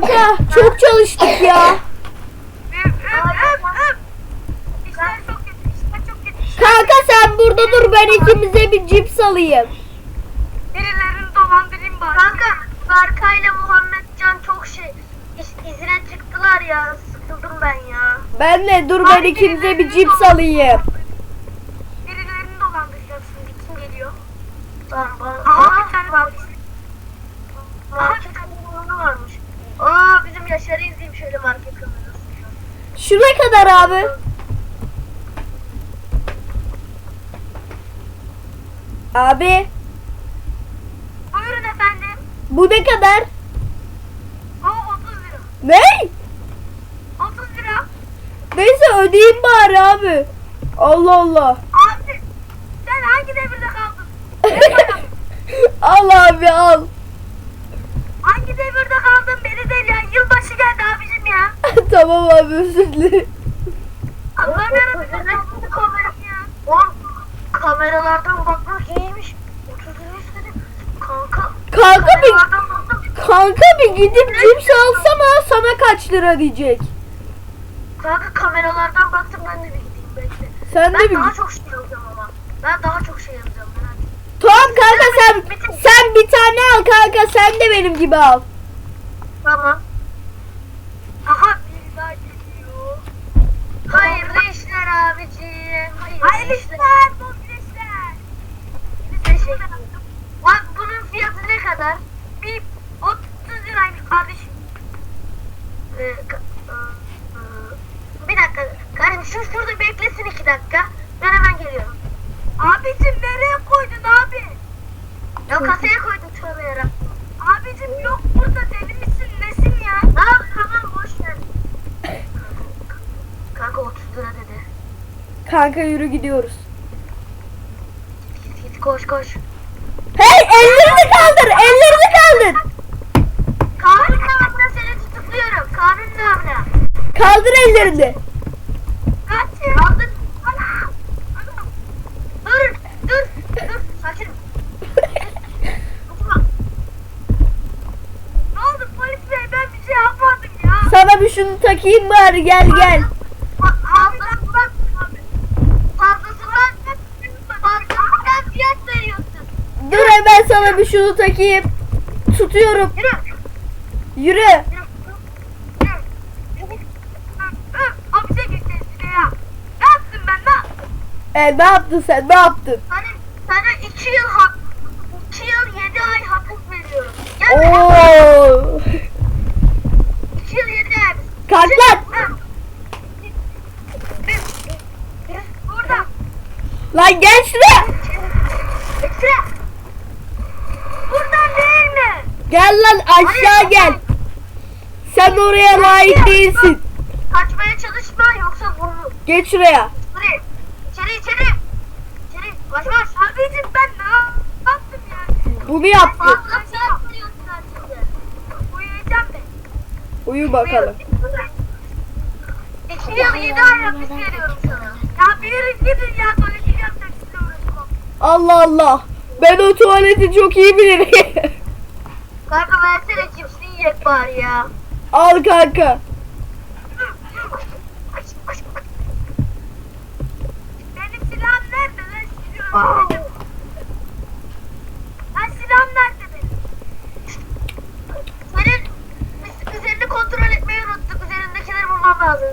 kanka. Çok çalıştık ya. Kanka sen burada dur ben ikimize bir cips alayım. Birilerini dolandırayım bari. Kanka Berkay ile Muhammed Can çok şey iz- izine çıktılar ya. Sıkıldım ben ya. Ben de dur ben ikimize bir cips alayım. Birilerini dolandıracağım şimdi. Kim geliyor? Tamam bana. Aha bir tane bak. polis. Market kamerası varmış. Aa bizim Yaşar'ı izleyeyim şöyle market kamerası. Şu ne kadar abi? Abi Buyurun efendim. bu ne kadar? O 30 lira. Ne? 30 lira. Neyse ödeyeyim bari abi. Allah Allah. Abi sen hangi devirde kaldın? al abi al. Hangi devirde kaldın beni değil ya. Yılbaşı geldi abicim ya. tamam abi özür dilerim. Allah'ım yarabbim. Kaldın kamerası ya. Oğlum kameralardan bakmak iyiymiş. 30 lira istedim. Kanka Kanka bir kameralardan baktım. kanka bir gidip cips alsana sana kaç lira diyecek. Kanka kameralardan baktım ben de bir gideyim bekle. Sen de Ben bir daha çok şey alacağım ama. Ben daha çok şey alacağım merak etme. Tamam kanka sen sen bir tane al de benim gibi al. Tamam. Aha biri daha geliyor. Hayırlı işler abiciğim. Hayırlı işler. Bol güneşler. Teşekkür ederim. Bak bunun fiyatı ne kadar? Bir 30 liraymış kardeşim. Ee, ıı, bir dakika. Kardeşim şu şurada beklesin iki dakika. Ben hemen geliyorum. Abicim nereye koydun abi? Ya kasaya koydum. Abicim yok burada deli misin nesin ya? Tamam tamam boş ver. Kanka 30 lira dedi. Kanka yürü gidiyoruz. Git git koş koş. Hey ellerini kaldır ellerini kaldır. Kanun namına seni tutukluyorum. Kanun namına. Kaldır ellerini. Kaç ya? Aldın. Ana. Ana. Dur dur dur. Sakin ol. Dokunma. Ne oldu polis bey ben bir şey yapmadım ya. Sana takayım bari gel gel. Dur hemen sana bir şunu takayım. Tutuyorum. Yürü. Yürü. E ne yaptın sen ne yaptın? Sana, sana iki yıl hak, iki yıl yedi ay hapis veriyorum. Gel. Oo. İki yıl yedi ay. Kalk lan. Burada. Lan gel şuraya. Bekle. Buradan değil mi? Gel lan aşağı gel. Sen oraya layık değilsin. Kaçmaya çalışma yoksa vururum. Geç şuraya. Buraya. İçeri içeri. İçeri. Baş baş. Abicim ben ne yaptım ya? Bunu yaptın. Fazla fiyat veriyorsun artık. Uyuyacağım ben. Uyu bakalım. Yıl yedi ay hapis veriyorum sana. Ya bir yere gidin ya tuvalete uğraşmam. Allah Allah. Ben o tuvaleti çok iyi bilirim. Kanka versene cipsini yiyecek bari ya. Al kanka. Benim silahım nerede lan? Silahım nerede? Lan silahım nerede benim? Senin biz üzerini kontrol etmeyi unuttuk. Üzerindekileri bulmam lazım.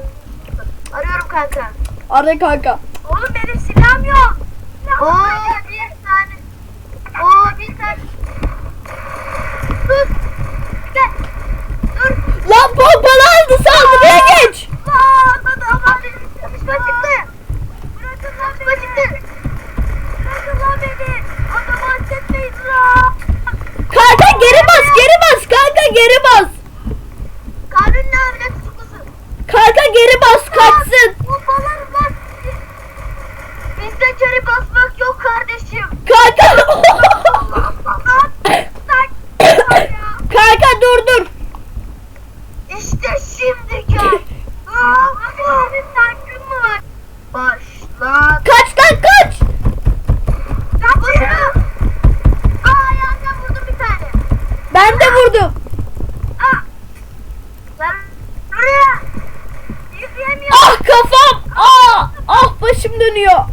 Arıyorum kanka. Ara kanka. Oğlum benim silahım yok. Oo bir tane. Oo bir tane. Dur. Gel. Dur. Lan pompalı aldı saldırıya geç. Aa, hadi ama benim çatışma çıktı. Bırakın lan Çatışma çıktı. Bırakın lan beni. Adamı affetmeyin lan. Kanka geri bas geri bas kanka geri bas. Kanun namına tutuklusun. Kanka geri bas kaçsın. Pompalarım var. Bizde içeri basmak yok kardeşim. Kanka. Ya. kanka dur dur. İşte şimdi gel. Aa, senin tankın mı var? Başla. Kaç lan kaç. Lan bu ya. Aa ayağından vurdum bir tane. Ben de vurdum. Aa, dönüyor.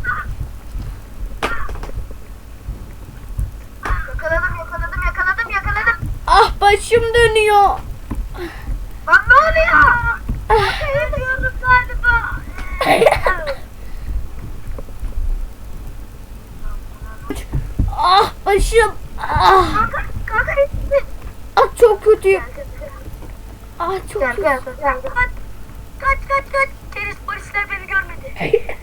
Yakaladım yakaladım yakaladım yakaladım. Ah başım dönüyor. Lan ne oluyor? Ölüyorum galiba. Ah başım. Ah, Kanka kanka ah çok kötüyüm. Ah çok Gel kötü. gel gel. Kaç kaç kaç. Keriz polisler beni görmedi.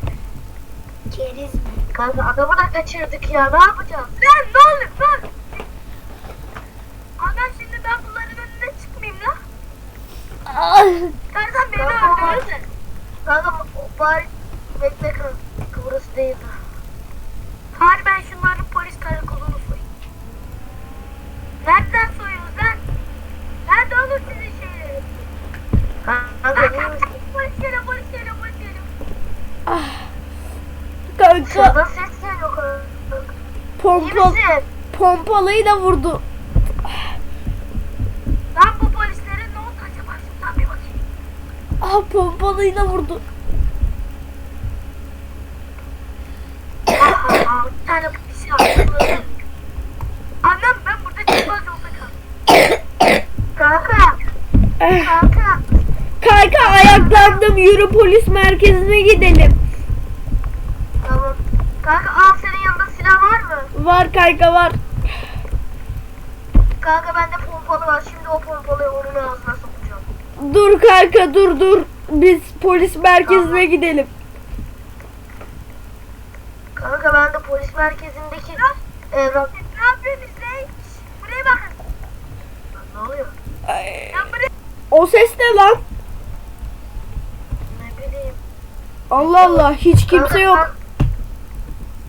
Keriz mi? Kanka adamı da kaçırdık ya ne yapacağız? Lan ne olur lan. Adam şimdi ben bunların önüne çıkmayayım lan. Ah, Tarzan beni Kanka, öldürürse. Kanka o bari bekle kanka. Burası değil. Bari ben şunların polis karakolunu soyayım. Nereden soyuyoruz lan? Nerede olur sizin şeyleri? Kanka iyi misin? Polis geliyor, polis geliyor, polis geliyor. ah. Kanka Şuradan ses geliyor kanka. Pompa, pompalıyı da vurdu. Lan bu polislere ne oldu acaba? Şuradan bir bakayım. Ah pompalıyı da vurdu. Aa, bir tane yaptı. Annem ben burada çıkmaz yolda kaldım. Kanka. Kanka. Kanka ayaklandım. Yürü polis merkezine gidelim. Tamam. Kanka al senin yanında silah var mı? Var kanka var. Kanka bende pompalı var. Şimdi o pompalıyı onun ağzına sokacağım. Dur kanka dur dur. Biz polis merkezine gidelim. Kanka ben de polis merkezindeki evrak... Ne yapıyorsunuz lan? Buraya bakın. Ne oluyor? Ay, buraya. O ses ne lan? Ne bileyim. Allah Allah hiç kimse Kanka, yok. tank-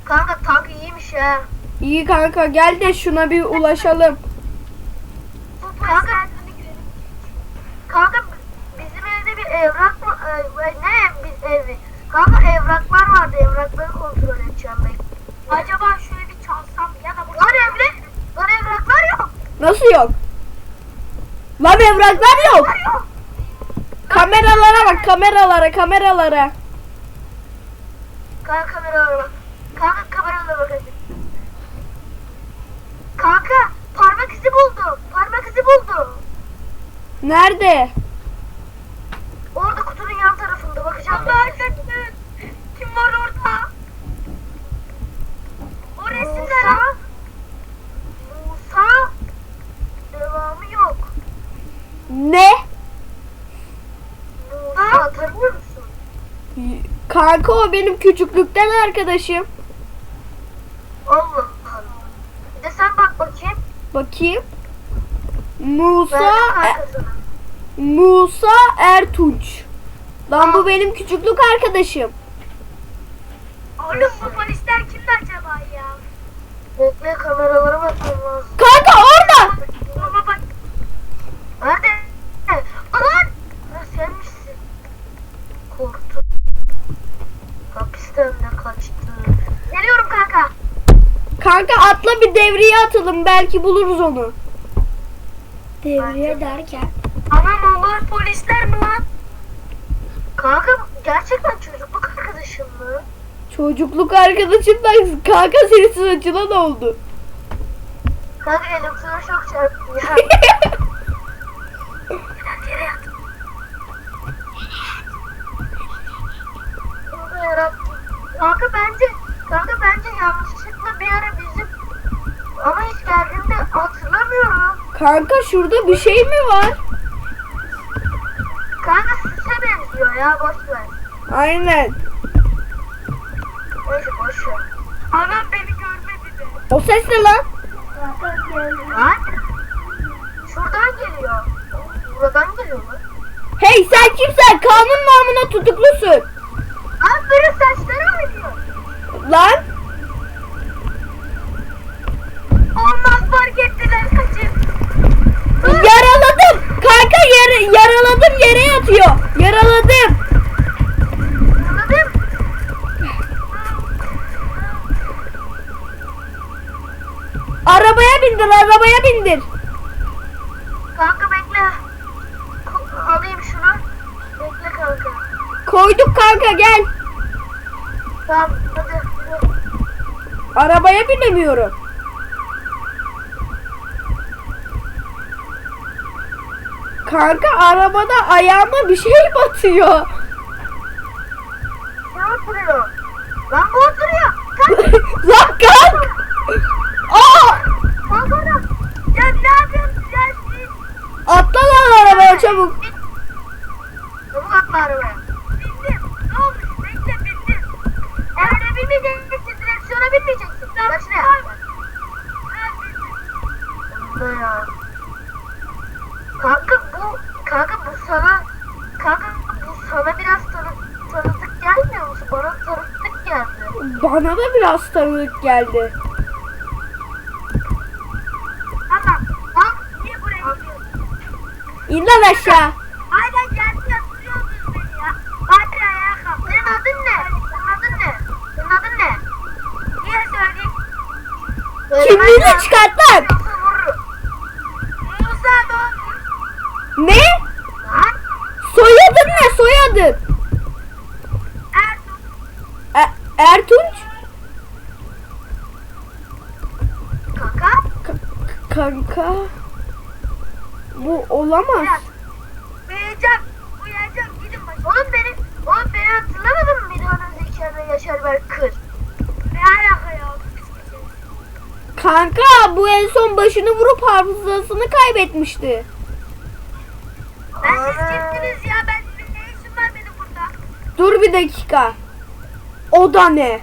Kanka tank iyiymiş ha. İyi kanka gel de şuna bir ulaşalım. Bu Kanka. Kanka bizim evde bir evrak mı? e, ne biz evi? Kanka evraklar vardı. Evrakları kontrol edeceğim Acaba şöyle bir çalsam ya da burada. Lan evli. Lan evraklar yok. Nasıl yok? Lan evraklar yok. Yok. Kameralara bak kameralara kameralara. Kanka kameralara bak. Kanka kameralara bak hadi. Kanka parmak izi buldum. Parmak izi buldum. Nerede? Orada kutunun yan tarafında bakacağım. Allah kaçın. Kim var orada? O resimler ha? Musa. Musa. Devamı yok. Ne? Musa tanıyor musun? Kanka o benim küçüklükten arkadaşım. Allah Allah. Bir de sen bak bakayım. Bakayım. Musa de kankasına. Musa Ertunç. Lan bu benim küçüklük arkadaşım. Oğlum bu polisler kimdi acaba ya? Bekle kameralara bakmam lazım. Kanka orada. Baba bak. Nerede? Alan! Ha, sen misin? Korktum. Hapisten de kaçtı. Geliyorum kanka. Kanka atla bir devreye atalım belki buluruz onu. Devriye derken? Anam onlar polisler mi lan? Kanka gerçekten çocukluk arkadaşım mı? Çocukluk arkadaşımdan kanka senin ne oldu? Kanka elektroşok çarptı ya. Kanka yarabbim. Kanka bence, kanka bence yanlışlıkla bir ara bizim ama hiç geldiğinde hatırlamıyorum. Kanka şurada bir şey mi var? Kanka süse benziyor ya boş ver. Aynen. Neyse boş ver. Anam beni görmedi de. O ses ne lan? Lan şuradan geliyor. Buradan geliyor mu? Hey sen kimsen? Kanun namına tutuklusun. Lan böyle saçları oynuyor. Lan Koyduk kanka gel. Tamam hadi. Arabaya binemiyorum. Kanka arabada ayağıma bir şey batıyor. Bana da biraz tanıdık geldi. Tamam. Lan Niye buraya gidiyorsun? İn lan aşağı. Hala geldi yatırıyorsunuz beni ya. Hadi ayağa kalk. senin adın ne? Senin adın ne? Senin adın ne? Niye söyleyeyim? Kimliğini çıkart lan. Musa? Ne? Lan Soyadın ne soyadın? Ertuğ. E- Ertunç? kanka. K- kanka. Bu olamaz. Uyuyacağım. Uyuyacağım. Gidin başına. Oğlum beni oğlum beni hatırlamadın mı? Bir daha önce içeride Yaşar Berk Kır. Ne alaka ya? Kanka bu en son başını vurup hafızasını kaybetmişti. Ben siz kimsiniz ya? Ben ne işim var benim burada? Dur bir dakika. O da ne?